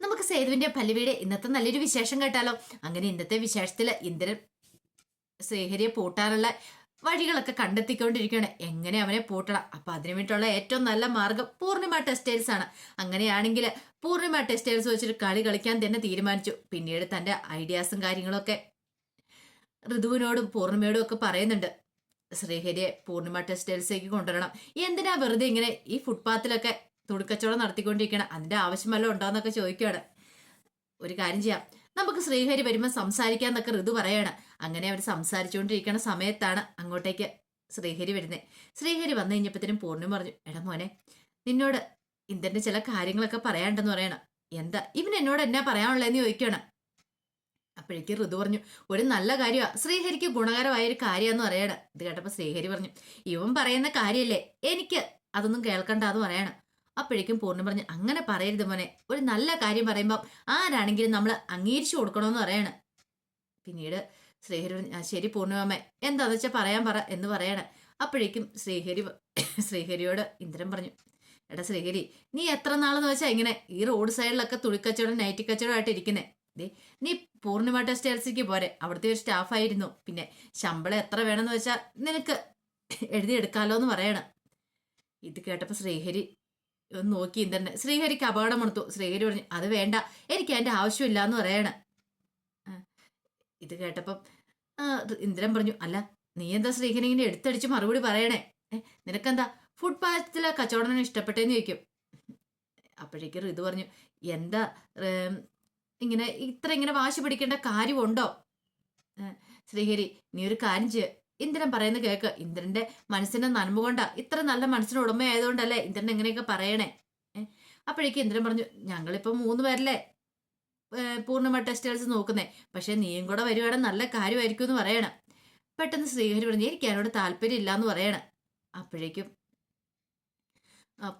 നമുക്ക് സേതുവിന്റെ പല്ലവിയുടെ ഇന്നത്തെ നല്ലൊരു വിശേഷം കേട്ടാലോ. അങ്ങനെ ഇന്നത്തെ വിശേഷത്തിൽ ഇന്ദ്രൻ ശ്രീഹരിയെ പൂട്ടാനുള്ള വഴികളൊക്കെ കണ്ടെത്തിക്കൊണ്ടിരിക്കുകയാണ്. എങ്ങനെ അവനെ പൂട്ടണം? അപ്പൊ അതിനു വേണ്ടിയിട്ടുള്ള ഏറ്റവും നല്ല മാർഗം പൂർണിമ ടെക്സ്റ്റൈൽസ് ആണ്. അങ്ങനെയാണെങ്കിൽ പൂർണിമ ടെക്സ്റ്റൈൽസ് വെച്ചിട്ട് കളി കളിക്കാൻ തന്നെ തീരുമാനിച്ചു. പിന്നീട് തന്റെ ഐഡിയാസും കാര്യങ്ങളൊക്കെ ഋതുവിനോടും പൂർണിമയോടും ഒക്കെ പറയുന്നുണ്ട്. ശ്രീഹരിയെ പൂർണിമ ടെക്സ്റ്റൈൽസിലേക്ക് കൊണ്ടുവരണം. എന്തിനാ വെറുതെ ഇങ്ങനെ ഈ ഫുട്പാത്തിലൊക്കെ തുണിക്കച്ചവടം നടത്തിക്കൊണ്ടിരിക്കണം അതിന്റെ ആവശ്യമല്ലോ ഉണ്ടോന്നൊക്കെ ചോദിക്കുകയാണ് ഒരു കാര്യം ചെയ്യാം. നമുക്ക് ശ്രീഹരി വരുമ്പോൾ സംസാരിക്കാന്നൊക്കെ ഋതു പറയാണ്. അങ്ങനെ അവർ സംസാരിച്ചുകൊണ്ടിരിക്കുന്ന സമയത്താണ് അങ്ങോട്ടേക്ക് ശ്രീഹരി വരുന്നത് ശ്രീഹരി വന്നു കഴിഞ്ഞപ്പോഴത്തേനും പൂർണിമ പറഞ്ഞു എടാ മോനെ നിന്നോട് ഇന്ദ്രന്റെ ചില കാര്യങ്ങളൊക്കെ പറയാണ്ടെന്ന് പറയണം. എന്താ ഇവൻ എന്നോട് എന്നാ പറയാനുള്ളതെന്ന് ചോദിക്കണം അപ്പോഴേക്ക് ഋതു പറഞ്ഞു ഒരു നല്ല കാര്യമാണ് ശ്രീഹരിക്ക് ഗുണകരമായ ഒരു കാര്യമെന്ന് പറയണം. ഇത് കേട്ടപ്പോൾ ശ്രീഹരി പറഞ്ഞു ഇവൻ പറയുന്ന കാര്യമല്ലേ എനിക്ക് അതൊന്നും കേൾക്കണ്ട എന്ന് പറയണം. അപ്പോഴേക്കും പൂർണം പറഞ്ഞ് അങ്ങനെ പറയരുത് മോനെ. ഒരു നല്ല കാര്യം പറയുമ്പോൾ ആരാണെങ്കിലും നമ്മൾ അംഗീകരിച്ചു കൊടുക്കണമെന്ന് പറയണം. പിന്നീട് ശ്രീഹരി പറഞ്ഞു "ആ, ശരി പൂർണിമമ്മ എന്താന്ന് വെച്ചാൽ പറയാൻ പറ എന്ന് പറയണം. അപ്പോഴേക്കും ശ്രീഹരി ശ്രീഹരിയോട് ഇന്ദ്രൻ പറഞ്ഞു എടാ ശ്രീഹരി നീ എത്ര നാളെന്ന് വെച്ചാൽ ഇങ്ങനെ ഈ റോഡ് സൈഡിലൊക്കെ തുണിക്കച്ചവടം നൈറ്റി കച്ചവടമായിട്ട് ഇരിക്കുന്നേ? ദേ നീ പൂർണിമ ടെക്സ്റ്റൈൽസിലേക്ക് പോരെ. അവിടുത്തെ ഒരു സ്റ്റാഫായിരുന്നു. പിന്നെ ശമ്പളം എത്ര വേണമെന്ന് വെച്ചാൽ നിനക്ക് എഴുതിയെടുക്കാമല്ലോ എന്ന് പറയണം. ഇത് കേട്ടപ്പോൾ ശ്രീഹരി ഒന്ന് നോക്കി ഇന്ദ്രനെ ശ്രീഹരിക്ക് അപകടം കൊടുത്തു ശ്രീഹരി പറഞ്ഞു അത് വേണ്ട. എനിക്ക് അതിന്റെ ആവശ്യമില്ല എന്ന് പറയണ ഇത് കേട്ടപ്പം ഇന്ദ്രൻ പറഞ്ഞു അല്ല നീ എന്താ ശ്രീഹരി ഇങ്ങനെ എടുത്തടിച്ച് മറുപടി പറയണേ? നിനക്കെന്താ ഫുഡ് ഫുട്പാത്തിലെ കച്ചവടം ഇഷ്ടപ്പെട്ടേന്ന് ചോദിക്കും. അപ്പോഴേക്കും ഋതു പറഞ്ഞു എന്താ ഇങ്ങനെ ഇത്ര ഇങ്ങനെ വാശി പിടിക്കേണ്ട കാര്യമുണ്ടോ? ശ്രീഹരി നീ ഒരു കാര്യം ചെയ്യ. ഇന്ദ്രൻ പറയുന്ന കേക്ക്. ഇന്ദ്രന്റെ മനസ്സിന്റെ നന്മ കൊണ്ട. ഇത്ര നല്ല മനസ്സിന് ഉടമയായതുകൊണ്ടല്ലേ ഇന്ദ്രൻ എങ്ങനെയൊക്കെ പറയണേ? അപ്പോഴേക്ക് ഇന്ദ്രൻ പറഞ്ഞു ഞങ്ങളിപ്പോ മൂന്ന് പേരല്ലേ? പൂർണമ ടെക്സ്റ്റൈൽസ് നോക്കുന്നേ. പക്ഷെ നീയും കൂടെ വരുവാണെങ്കിൽ നല്ല കാര്യമായിരിക്കും എന്ന് പറയണം. പെട്ടെന്ന് ശ്രീഹരി പറഞ്ഞു എനിക്ക് അതിനോട് താല്പര്യം ഇല്ല എന്ന് പറയണം. അപ്പോഴേക്കും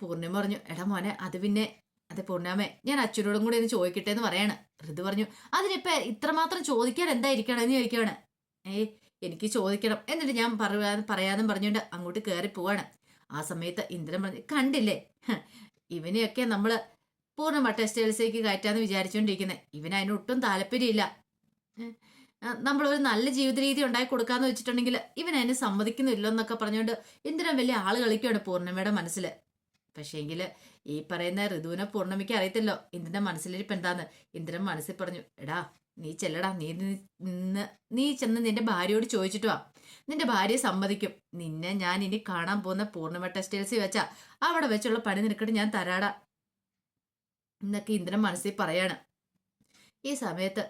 പൂർണിമ പറഞ്ഞു എടാ മോനെ അത് പിന്നെ അതെ പൂർണാമേ ഞാൻ അച്ഛനോടും കൂടി ഒന്ന് ചോദിക്കട്ടെ എന്ന് പറയണം. ഋതു പറഞ്ഞു അതിനിപ്പോ ഇത്രമാത്രം ചോദിക്കാൻ എന്തായിരിക്കണം? എന്ന് ചോദിക്കുകയാണ്. ഏയ് എനിക്ക് ചോദിക്കണം. എന്നിട്ട് ഞാൻ പറയാ പറയാന്നും പറഞ്ഞുകൊണ്ട് അങ്ങോട്ട് കയറി പോവാണ്. ആ സമയത്ത് ഇന്ദ്രൻ പറഞ്ഞു കണ്ടില്ലേ? ഇവനെയൊക്കെ നമ്മൾ പൂർണ ടെക്സ്റ്റൈൽസിലേക്ക് കയറ്റാന്ന് വിചാരിച്ചുകൊണ്ടിരിക്കുന്നത് ഇവന് അതിനൊട്ടും താല്പര്യമില്ല. നമ്മളൊരു നല്ല ജീവിത രീതി ഉണ്ടാക്കി കൊടുക്കാന്ന് വെച്ചിട്ടുണ്ടെങ്കിൽ ഇവൻ അതിന് സമ്മതിക്കുന്നില്ല എന്നൊക്കെ പറഞ്ഞുകൊണ്ട് ഇന്ദ്രൻ വലിയ ആൾ കളിക്കുകയാണ് പൂർണിമയുടെ മനസ്സിൽ പക്ഷേങ്കിൽ ഈ പറയുന്ന ഋതുവിനെ പൂർണമിക്ക് അറിയത്തില്ലോ. ഇന്ദ്രന്റെ മനസ്സിലിരിപ്പ് എന്താന്ന് ഇന്ദ്രൻ മനസ്സിൽ പറഞ്ഞു എടാ നീ ചെല്ലടാ നീ നിന്ന് നീ ചെന്ന് നിന്റെ ഭാര്യയോട് ചോദിച്ചിട്ട് വാ. നിന്റെ ഭാര്യയെ സമ്മതിക്കും. നിന്നെ ഞാൻ ഇനി കാണാൻ പോകുന്ന പൂർണിമ ടെക്സ്റ്റൈൽസിൽ വെച്ചാ അവിടെ വെച്ചുള്ള പണി നിനക്കിട്ട് ഞാൻ തരാടാ എന്നൊക്കെ ഇന്ദ്രൻ മനസ്സിൽ പറയാണ്. ഈ സമയത്ത്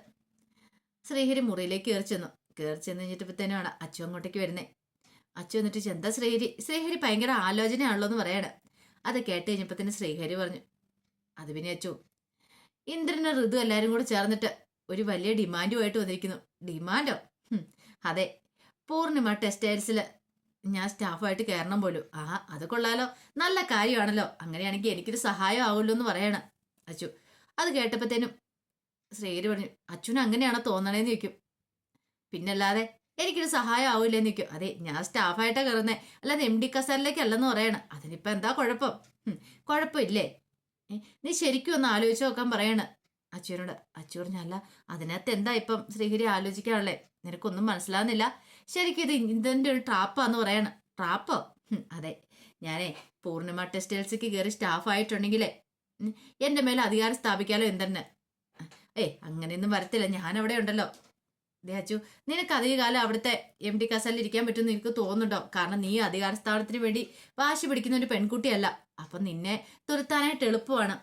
ശ്രീഹരി മുറിയിലേക്ക് കയറി ചെന്നു. കയറി ചെന്ന് കഴിഞ്ഞിട്ടപ്പോഴത്തേനുമാണ് അച്ചു അങ്ങോട്ടേക്ക് വരുന്നേ. അച്ചു എന്നിട്ട് ചെന്താ ശ്രീഹരി? ശ്രീഹരി ഭയങ്കര ആലോചനയാണല്ലോ എന്ന് പറയാണ്. അത് കേട്ട് കഴിഞ്ഞപ്പോൾ തന്നെ ശ്രീഹരി പറഞ്ഞു അത് പിന്നെ അച്ചു ഇന്ദ്രനും ഋതു എല്ലാവരും കൂടെ ചേർന്നിട്ട് ഒരു വലിയ ഡിമാൻഡുമായിട്ട് വന്നിരിക്കുന്നു. ഡിമാൻഡോ? അതെ. പൂർണിമ ടെക്സ്റ്റൈൽസിൽ ഞാൻ സ്റ്റാഫായിട്ട് കയറണം പോലും. ആ അത് കൊള്ളാലോ. നല്ല കാര്യമാണല്ലോ. അങ്ങനെയാണെങ്കിൽ എനിക്കൊരു സഹായം ആവുമല്ലോ എന്ന് പറയണം അച്ചു. അത് കേട്ടപ്പോഴത്തേനും ശ്രീര് പറഞ്ഞു അച്ഛനും അങ്ങനെയാണോ തോന്നണേന്ന് ചോദിക്കും. പിന്നല്ലാതെ എനിക്കൊരു സഹായം ആവില്ലെന്ന് ചോദിക്കും. അതെ ഞാൻ സ്റ്റാഫായിട്ടാണ് കയറുന്നത് അല്ലാതെ എം ഡി കസാലിലേക്കല്ലെന്ന് പറയണം. അതിനിപ്പോ എന്താ കുഴപ്പം? കുഴപ്പമില്ലേ? നീ ശരിക്കും ഒന്ന് ആലോചിച്ച് നോക്കാൻ പറയണ്. അച്ഛനോട് അച്ചൂർ പറഞ്ഞല്ല അതിനകത്ത് എന്താ ഇപ്പം ശ്രീഹരി ആലോചിക്കാനുള്ളേ? നിനക്കൊന്നും മനസ്സിലാവുന്നില്ല? ശരിക്കും ഇത് ഇതിന്റെ ഒരു ട്രാപ്പാന്ന് പറയണം. ട്രാപ്പോ? അതെ. ഞാനേ പൂർണിമ ടെക്സ്റ്റൈൽസിക്ക് കയറി സ്റ്റാഫായിട്ടുണ്ടെങ്കിലേ ആയിട്ടുണ്ടെങ്കിലേ എന്റെ മേലെ അധികാരം സ്ഥാപിക്കാലോ എന്തെന്ന്? ഏയ് അങ്ങനെയൊന്നും വരത്തില്ല. ഞാൻ അവിടെ ഉണ്ടല്ലോ. ദേ അച്ചു നിനക്ക് അധിക കാലം അവിടുത്തെ എം ഡി കസാലിൽ ഇരിക്കാൻ പറ്റുമെന്ന് എനിക്ക് തോന്നുന്നുണ്ടോ? കാരണം നീ അധികാര സ്ഥാനത്തിന് വേണ്ടി വാശി പിടിക്കുന്ന ഒരു പെൺകുട്ടിയല്ല. അപ്പം നിന്നെ തുരത്താനായിട്ട് എളുപ്പമാണ്.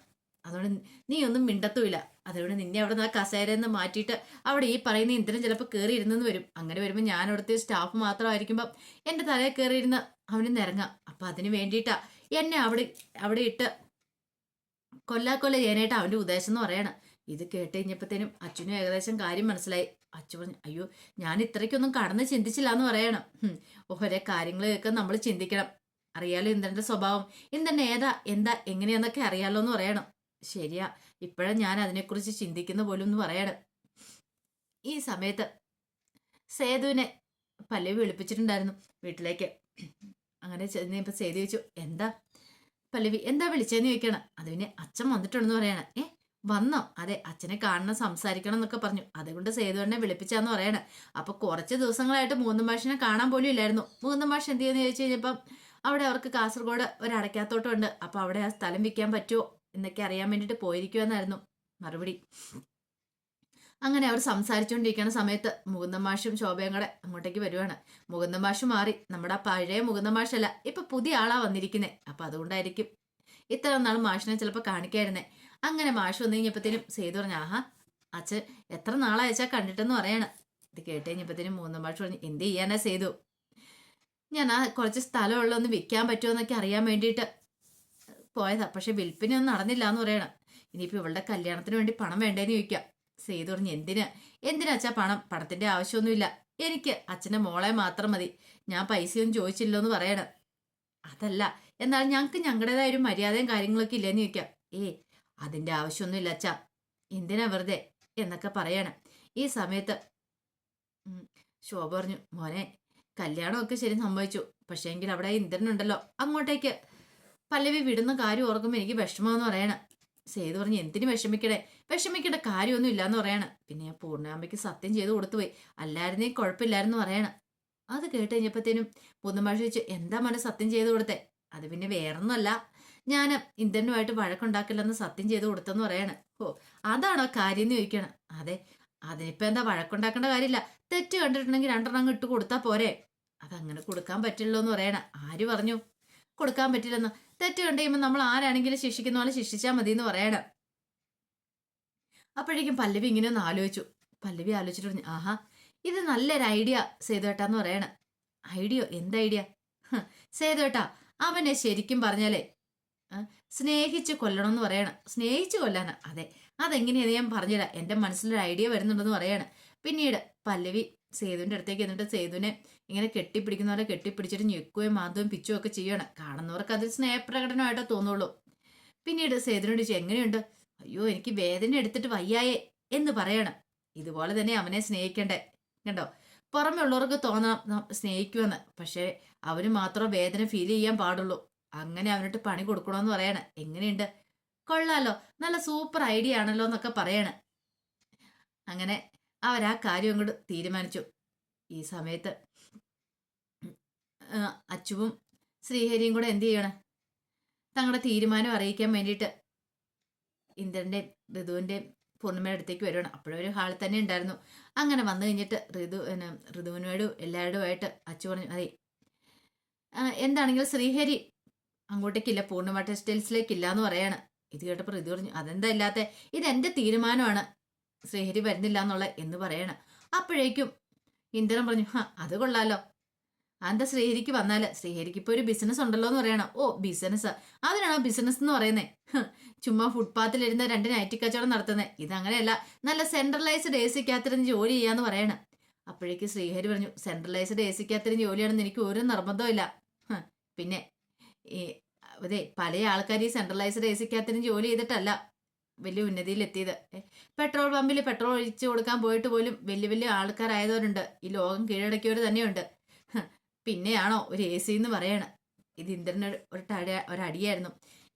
അതുകൊണ്ട് നീ ഒന്നും മിണ്ടത്തുമില്ല. അതുകൊണ്ട് നിന്നെ അവിടെ നിന്ന് ആ നിന്ന് മാറ്റിയിട്ട് അവിടെ ഈ പറയുന്ന ഇന്ദ്രൻ ചിലപ്പോൾ കയറി ഇരുന്നെന്ന് വരും. അങ്ങനെ വരുമ്പോൾ ഞാൻ അവിടുത്തെ സ്റ്റാഫ് മാത്രമായിരിക്കുമ്പോൾ എന്റെ തലയിൽ കയറി ഇരുന്ന് അവന് നിറങ്ങാം അപ്പം അതിന് വേണ്ടിയിട്ടാ എന്നെ അവിടെ അവിടെ ഇട്ട് കൊല്ലാക്കൊല്ല ചെയ്യാനായിട്ട് അവന്റെ ഉദ്ദേശം എന്ന് പറയണം. ഇത് കേട്ട് കഴിഞ്ഞപ്പോഴത്തേനും അച്ഛനും ഏകദേശം കാര്യം മനസ്സിലായി. അച്ഛൻ പറഞ്ഞു അയ്യോ ഞാൻ ഇത്രയ്ക്കൊന്നും കടന്ന് ചിന്തിച്ചില്ല എന്ന് പറയണം. ഓരോ കാര്യങ്ങളൊക്കെ നമ്മൾ ചിന്തിക്കണം. അറിയാലോ ഇന്ദ്രന്റെ സ്വഭാവം. ഇന്ദ്രൻ ഏതാ എന്താ എങ്ങനെയാന്നൊക്കെ അറിയാലോ എന്ന് പറയണം. ശരിയാ. ഇപ്പോഴാ ഞാൻ അതിനെക്കുറിച്ച് ചിന്തിക്കുന്ന പോലും എന്ന് പറയണം. ഈ സമയത്ത് സേതുവിനെ പല്ലവി വിളിപ്പിച്ചിട്ടുണ്ടായിരുന്നു വീട്ടിലേക്ക്. അങ്ങനെ ചെന്നപ്പോ സേതു ചോദിച്ചു എന്താ പല്ലവി എന്താ വിളിച്ചതെന്ന് ചോദിക്കണം? അത് പിന്നെ അച്ഛൻ വന്നിട്ടുണ്ടെന്ന് പറയണം. ഏ വന്നോ? അതെ അച്ഛനെ കാണണം സംസാരിക്കണം എന്നൊക്കെ പറഞ്ഞു. അതുകൊണ്ട് സേതുവണ്ണെ വിളിപ്പിച്ചാന്ന് പറയണം. അപ്പൊ കുറച്ച് ദിവസങ്ങളായിട്ട് മൂന്നും മാഷിനെ കാണാൻ പോലും ഇല്ലായിരുന്നു. മൂന്നും മാഷ് എന്ത് ചെയ്യുന്നു ചോദിച്ചു കഴിഞ്ഞപ്പം അവിടെ അവർക്ക് കാസർഗോഡ് ഒരു അടയ്ക്കാത്തോട്ടം ഉണ്ട് അപ്പൊ അവിടെ ആ സ്ഥലം വിൽക്കാൻ പറ്റുമോ? എന്നൊക്കെ അറിയാൻ വേണ്ടിയിട്ട് പോയിരിക്കുവെന്നായിരുന്നു. മറുപടി. അങ്ങനെ അവർ സംസാരിച്ചുകൊണ്ടിരിക്കുന്ന സമയത്ത് മുകുന്ദൻ മാഷും ശോഭയും കൂടെ അങ്ങോട്ടേക്ക് വരുവാണ്. മുകുന്ദൻ മാഷ് മാറി. നമ്മുടെ ആ പഴയ മുകുന്ദൻ മാഷല്ല ഇപ്പൊ പുതിയ ആളാ വന്നിരിക്കുന്നത് അപ്പൊ അതുകൊണ്ടായിരിക്കും ഇത്ര നാൾ മാഷിനെ ചിലപ്പോൾ കാണിക്കായിരുന്നേ. അങ്ങനെ മാഷ് വന്നു കഴിഞ്ഞപ്പോഴത്തേനും സേതു പറഞ്ഞു ആഹാ അച്ഛൻ എത്ര നാളായച്ചാ കണ്ടിട്ടെന്ന് പറയാണ്. ഇത് കേട്ട് കഴിഞ്ഞപ്പോഴത്തേനും മൂന്നാം മാഷ് പറഞ്ഞു എന്ത് ചെയ്യാനാ സേതു ഞാൻ ആ കുറച്ച് സ്ഥലമുള്ള ഒന്ന് വിൽക്കാൻ പറ്റുമോ എന്നൊക്കെ അറിയാൻ വേണ്ടിയിട്ട് പോയതാ. പക്ഷെ വിൽപ്പനയൊന്നും നടന്നില്ല എന്ന് പറയണം. ഇനിയിപ്പോൾ ഇവളുടെ കല്യാണത്തിന് വേണ്ടി പണം വേണ്ടേന്ന് ചോദിക്കാം. സേതു പറഞ്ഞു എന്തിനാ? എന്തിനാ അച്ഛാ പണം? പണത്തിന്റെ ആവശ്യമൊന്നുമില്ല. എനിക്ക് അച്ഛന്റെ മോളെ മാത്രം മതി. ഞാൻ പൈസയൊന്നും ചോദിച്ചില്ലോ എന്ന് പറയണം. അതല്ല. എന്നാൽ ഞങ്ങൾക്ക് ഞങ്ങളുടേതായ ഒരു മര്യാദയും കാര്യങ്ങളൊക്കെ ഇല്ലെന്ന് ചോദിക്കാം. ഏ അതിന്റെ ആവശ്യമൊന്നുമില്ല അച്ഛാ. എന്തിനാ വെറുതെ? എന്നൊക്കെ പറയണം. ഈ സമയത്ത് ശോഭ പറഞ്ഞു മോനെ കല്യാണമൊക്കെ ശരി സംഭവിച്ചു. പക്ഷേ എങ്കിൽ അവിടെ ഇന്ദ്രനുണ്ടല്ലോ. അങ്ങോട്ടേക്ക്. പല്ലവി വിടുന്ന കാര്യം ഓർക്കുമ്പോൾ എനിക്ക് വിഷമമെന്ന് പറയണം. സേതു പറഞ്ഞു എന്തിനു വിഷമിക്കടേ വിഷമിക്കേണ്ട കാര്യമൊന്നും ഇല്ലാന്ന് പറയണം. പിന്നെ ഞാൻ പൂർണാമ്പയ്ക്ക് സത്യം ചെയ്ത് കൊടുത്തുപോയി. അല്ലായിരുന്നേ കുഴപ്പമില്ലായിരുന്നു പറയണം. അത് കേട്ട് കഴിഞ്ഞപ്പോഴത്തേനും പുതുമാഷ ചോദിച്ചു എന്താ മോനെ സത്യം ചെയ്ത് കൊടുത്തേ? അത് പിന്നെ വേറൊന്നുമല്ല. ഞാൻ ഇന്ദ്രനുമായിട്ട് വഴക്കുണ്ടാക്കില്ലെന്ന് സത്യം ചെയ്ത് കൊടുത്തെന്ന് പറയാണ്. ഓ അതാണോ കാര്യം എന്ന് ചോദിക്കണം. അതെ അതിനിപ്പോൾ എന്താ വഴക്കുണ്ടാക്കേണ്ട കാര്യമില്ല. തെറ്റ് കണ്ടിട്ടുണ്ടെങ്കിൽ രണ്ടെണ്ണം ഇട്ട് കൊടുത്താൽ പോരെ. അതങ്ങനെ കൊടുക്കാൻ പറ്റില്ലോ എന്ന് പറയണ. ആര് പറഞ്ഞു? കൊടുക്കാൻ പറ്റില്ലെന്ന്. തെറ്റ് കണ്ടു കഴിയുമ്പോൾ നമ്മൾ ആരാണെങ്കിലും ശിക്ഷിക്കുന്ന പോലെ ശിക്ഷിച്ചാൽ മതി എന്ന് പറയണം. അപ്പോഴേക്കും പല്ലവി ഇങ്ങനെ ഒന്ന് ആലോചിച്ചു. പല്ലവി ആലോചിച്ചിട്ട് പറഞ്ഞു ആഹാ ഇത് നല്ലൊരു ഐഡിയ സേതുവേട്ടാന്ന് പറയണ. ഐഡിയോ? എന്ത് ഐഡിയ? സേതുവേട്ടാ അവനെ ശരിക്കും പറഞ്ഞാലേ സ്നേഹിച്ച് കൊല്ലണം എന്ന് പറയണം. സ്നേഹിച്ച് കൊല്ലാനാ. അതെ അതെങ്ങനെയാണ് ഞാൻ പറഞ്ഞില്ല എന്റെ മനസ്സിലൊരു ഐഡിയ വരുന്നുണ്ടെന്ന് പറയാണ്. പിന്നീട് പല്ലവി സേതുവിന്റെ അടുത്തേക്ക് എന്നിട്ട് സേതുവിനെ ഇങ്ങനെ കെട്ടിപ്പിടിക്കുന്ന പോലെ കെട്ടിപ്പിടിച്ചിട്ട് ഞെക്കുകയും മാധവും പിച്ചും ഒക്കെ ചെയ്യണം കാണുന്നവർക്ക് അതിൽ സ്നേഹപ്രകടനമായിട്ടേ തോന്നുള്ളൂ. പിന്നീട് സേതുവിനോട് ചോദിച്ചു എങ്ങനെയുണ്ട്? അയ്യോ എനിക്ക് വേദന എടുത്തിട്ട് വയ്യായേ എന്ന് പറയണം. ഇതുപോലെ തന്നെ അവനെ സ്നേഹിക്കണ്ടേ? കണ്ടോ? പുറമെ ഉള്ളവർക്ക് തോന്നാം സ്നേഹിക്കുമെന്ന്. പക്ഷേ അവന് മാത്രം വേദന ഫീൽ ചെയ്യാൻ പാടുള്ളൂ. അങ്ങനെ അവനിട്ട് പണി കൊടുക്കണമെന്ന് പറയണേ. എങ്ങനെയുണ്ട്? കൊള്ളാലോ. നല്ല സൂപ്പർ ഐഡിയ ആണല്ലോ എന്നൊക്കെ പറയണേ. അങ്ങനെ അവരാ കാര്യം അങ്ങോട്ട് തീരുമാനിച്ചു. ഈ സമയത്ത് അച്ചുവും ശ്രീഹരിയും കൂടെ എന്തു ചെയ്യണം? തങ്ങളുടെ തീരുമാനം അറിയിക്കാൻ വേണ്ടിയിട്ട് ഇന്ദ്രന്റെ ഋതുവിന്റെ പൂർണിമയുടെ അടുത്തേക്ക് വരുവാണ് അപ്പോഴൊരു ഹാളിൽ തന്നെ ഉണ്ടായിരുന്നു. അങ്ങനെ വന്നു കഴിഞ്ഞിട്ട് ഋതു ഋതുവിനോടും എല്ലാവരുമായിട്ട് അച്ചു പറഞ്ഞു അതെ എന്താണെങ്കിലും ശ്രീഹരി അങ്ങോട്ടേക്കില്ല പൂർണിമ ടെക്സ്റ്റൈൽസിലേക്കില്ല എന്ന് പറയാണ്. ഇത് കേട്ടപ്പോൾ ഋതു പറഞ്ഞു അതെന്താ ഇല്ലാത്ത? ഇത് എന്റെ തീരുമാനമാണ്. ശ്രീഹരി വരുന്നില്ല എന്നുള്ള എന്ന് പറയണം. അപ്പോഴേക്കും ഇന്ദ്രൻ പറഞ്ഞു ഹാ അത് കൊള്ളാലോ. അതെന്താ ശ്രീഹരിക്ക് വന്നാൽ ശ്രീഹരിക്ക് ഇപ്പൊ ഒരു ബിസിനസ് ഉണ്ടല്ലോ എന്ന് പറയണം. ഓ ബിസിനസ് അതിനാണോ ബിസിനസ് എന്ന് പറയുന്നത് ചുമ്മാ ഫുട്പാത്തിലിരുന്ന് രണ്ട് നൈറ്റി കച്ചവടം നടത്തുന്നത് ഇതങ്ങനെയല്ല നല്ല സെൻട്രലൈസ്ഡ് എ സിക്കകത്തിരുന്ന് ജോലി ചെയ്യാന്ന് പറയണം. അപ്പോഴേക്ക് ശ്രീഹരി പറഞ്ഞു സെൻട്രലൈസ്ഡ് എ സിക്കകത്തിരുന്ന് ജോലിയാണെന്ന് എനിക്ക് ഒരു നിർബന്ധമില്ല പിന്നെ ഈ അതെ പല ആൾക്കാർ ഈ സെൻട്രലൈസ്ഡ് എ സിക്കകത്തിരുന്ന് ജോലി ചെയ്തിട്ടല്ല. വലിയ ഉന്നതിയിലെത്തിയത്. പെട്രോൾ പമ്പിൽ പെട്രോൾ ഒഴിച്ചു കൊടുക്കാൻ പോയിട്ട് പോലും വലിയ വലിയ ആൾക്കാരായവരുണ്ട്. ഈ ലോകം കീഴടക്കിയവർ തന്നെയുണ്ട്. പിന്നെയാണോ ഒരു എ സി എന്ന് പറയണ. ഇത് ഇന്ദ്രന് ഒരു ടട ഒരടിയായിരുന്നു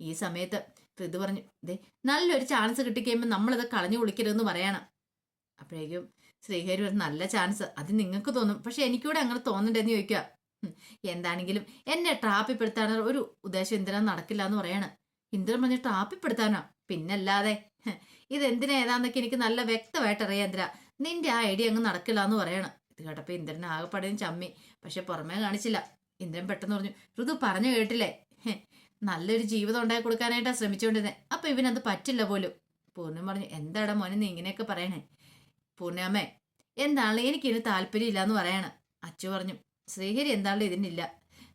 ഈ സമയത്ത് ഋതു പറഞ്ഞു ദേ നല്ലൊരു ചാൻസ് കിട്ടിക്കഴിയുമ്പോൾ നമ്മളത് കളഞ്ഞു കുളിക്കരുതെന്ന് പറയണം. അപ്പോഴേക്കും ശ്രീഹരി ഒരു നല്ല ചാൻസ് അത് നിങ്ങൾക്ക് തോന്നും. പക്ഷെ എനിക്കൂടെ അങ്ങനെ തോന്നണ്ടെന്ന് ചോദിക്കുക എന്താണെങ്കിലും എന്നെ ട്രാപ്പിപ്പെടുത്താനുള്ള ഒരു ഉദ്ദേശം ഇന്ദ്രൻ നടക്കില്ല എന്ന് പറയാണ്. ഇന്ദ്രൻ പറഞ്ഞ് ട്രാപ്പിപ്പെടുത്താനോ? പിന്നല്ലാതെ ഇതെന്തിനാ ഏതാന്നൊക്കെ എനിക്ക് നല്ല വ്യക്തമായിട്ട് അറിയാം ഇന്ദ്ര നിന്റെ ആ ഐഡിയ അങ്ങ് നടക്കില്ല എന്ന് പറയണം. ഇത് കേട്ടപ്പോ ഇന്ദ്രൻ ആകെപ്പടയും ചമ്മി. പക്ഷെ പുറമേ കാണിച്ചില്ല. ഇന്ദ്രൻ പെട്ടെന്ന് പറഞ്ഞു ഋതു പറഞ്ഞു കേട്ടില്ലേ? നല്ലൊരു ജീവിതം ഉണ്ടാക്കി കൊടുക്കാനായിട്ടാ ശ്രമിച്ചുകൊണ്ടിരുന്നത് അപ്പൊ ഇവനത് പറ്റില്ല പോലും. പൂർണം പറഞ്ഞു എന്താടാ മോനെ നീ ഇങ്ങനെയൊക്കെ പറയണേ? പൂർണമ്മേ എന്താണ്? എനിക്കിതിന് താല്പര്യമില്ല എന്ന് പറയണം. അച്ചു പറഞ്ഞു ശ്രീഹരി എന്താണ് ഇതിനില്ല.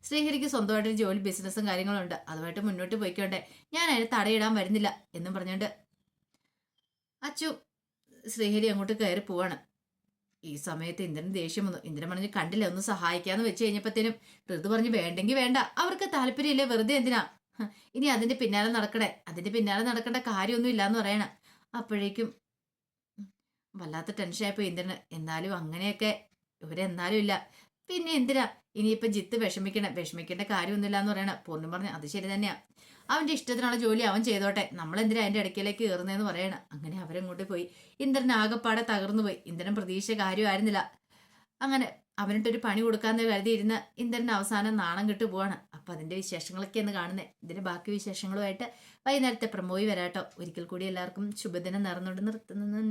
ശ്രീഹരിക്ക് സ്വന്തമായിട്ടൊരു ജോലി ബിസിനസ്സും കാര്യങ്ങളും ഉണ്ട് അതുമായിട്ട് മുന്നോട്ട് പോയിക്കോട്ടെ. ഞാൻ അതിന് തടയിടാൻ വരുന്നില്ല എന്നും പറഞ്ഞുകൊണ്ട് അച്ചു ശ്രീഹരി അങ്ങോട്ട് കയറി പോവാണ്. ഈ സമയത്ത് ഇന്ദ്രൻ ദേഷ്യം വന്നു. ഇന്ദ്രൻ പറഞ്ഞ് കണ്ടില്ല ഒന്ന് സഹായിക്കാന്ന് വെച്ച് കഴിഞ്ഞപ്പോഴത്തേനും ഋതു പറഞ്ഞ് വേണ്ടെങ്കിൽ വേണ്ട. അവർക്ക് താല്പര്യമില്ലേ? വെറുതെ എന്തിനാ? ഇനി അതിന്റെ പിന്നാലെ നടക്കണേ. അതിന്റെ പിന്നാലെ നടക്കേണ്ട കാര്യമൊന്നും ഇല്ലാന്ന് പറയണ. അപ്പോഴേക്കും വല്ലാത്ത ടെൻഷനായപ്പോ ഇന്ദ്രന് എന്നാലും അങ്ങനെയൊക്കെ ഇവരെന്നാലും ഇല്ല. പിന്നെ എന്തിനാ? ഇനിയിപ്പൊ ജിത്ത് വിഷമിക്കണം വിഷമിക്കേണ്ട കാര്യമൊന്നുമില്ല എന്ന് പറയണ. പൂർണം പറഞ്ഞു അത് ശരി തന്നെയാ. അവന്റെ ഇഷ്ടത്തിനുള്ള ജോലി അവൻ ചെയ്തോട്ടെ. നമ്മൾ നമ്മളെന്തിനാ അതിന്റെ ഇടയ്ക്കിലേക്ക് കയറുന്നതെന്ന് പറയണം. അങ്ങനെ അവരങ്ങോട്ട് പോയി. ഇന്ദ്രൻ ആകെപ്പാടെ തകർന്നു പോയി. ഇന്ദ്രൻ പ്രതീക്ഷ കാര്യമായിരുന്നില്ല അങ്ങനെ അവനിട്ടൊരു പണി കൊടുക്കാന്ന് കരുതിയിരുന്ന ഇന്ദ്രൻ അവസാനം നാണം കിട്ടു പോവാണ്. അപ്പൊ അതിന്റെ വിശേഷങ്ങളൊക്കെ ഒന്ന് കാണുന്നത് ഇതിന്റെ ബാക്കി വിശേഷങ്ങളുമായിട്ട് വൈകുന്നേരത്തെ പ്രമോയി വരാട്ടോ. ഒരിക്കൽ കൂടി എല്ലാവർക്കും ശുഭദിനം നേർന്നുകൊണ്ട് നിർത്തുന്നു.